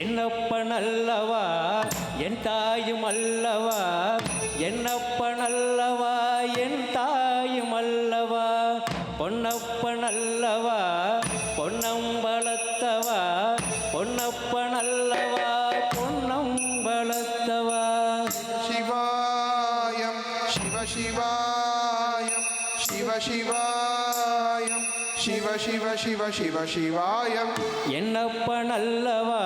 என்னப்பன் அல்லவா என் தாயும் அல்லவா? என்னப்பன் அல்லவா என் தாயும் அல்லவா? பொன்னப்பன் அல்லவா பொன்னம்பலத்தவா? பொன்னப்பன் அல்லவா பொன்னம்பலத்தவா? சிவாயம் சிவசிவாயம் சிவசிவாயம் சிவ சிவ சிவ சிவ சிவாயம். என்னப்பன் அல்லவா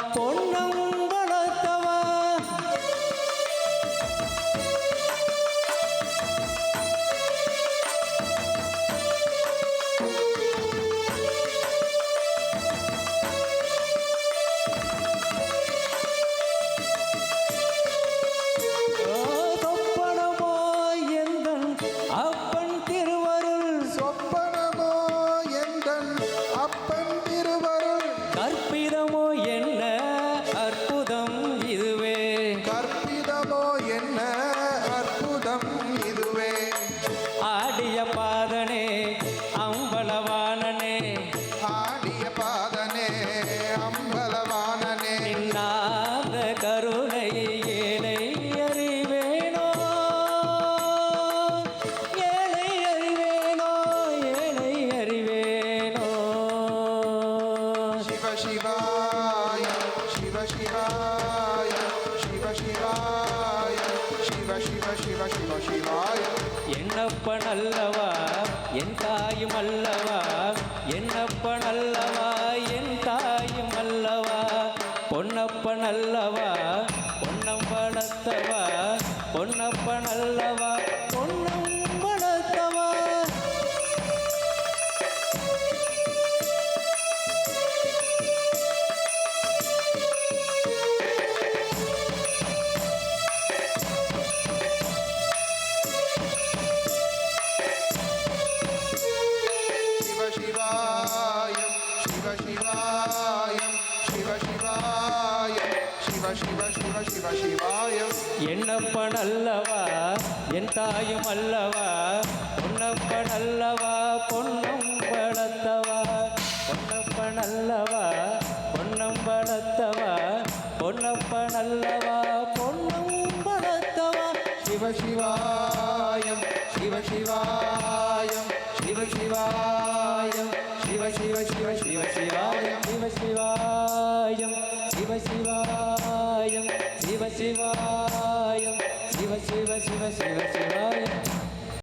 அப்பன் திருவருள் கற்பிதமோ என் शिव शिवाय शिव शिवाय शिव शिवाय शिव शिव शिव शिव शिवाय என்னப்பன் அல்லவா என் தாயும் அல்லவா என்னப்பன் அல்லவா என் தாயும் அல்லவா பொன்னப்பன் அல்லவா பொன்னம் சிவாயம் சிவ சிவாயம் சிவ சிவ சிவ சிவ சிவாயம் என்னப்பன் அல்லவா என் தாயும் அல்லவா? பொன்னப்பன் அல்லவா பொன்னும் வளர்த்தவா? பொன்னப்பன் அல்லவா பொன்னம் வளர்த்தவா? பொன்னப்பன் அல்லவா பொன்னும் வளர்த்தவா? சிவ சிவாயம் சிவ சிவாயம் சிவ சிவாயம். சிவ சிவ சிவ சிவாயம் சிவ சிவாயம் சிவ சிவாயம் சிவ சிவாயம் சிவ சிவ சிவ சிவ சிவாயம்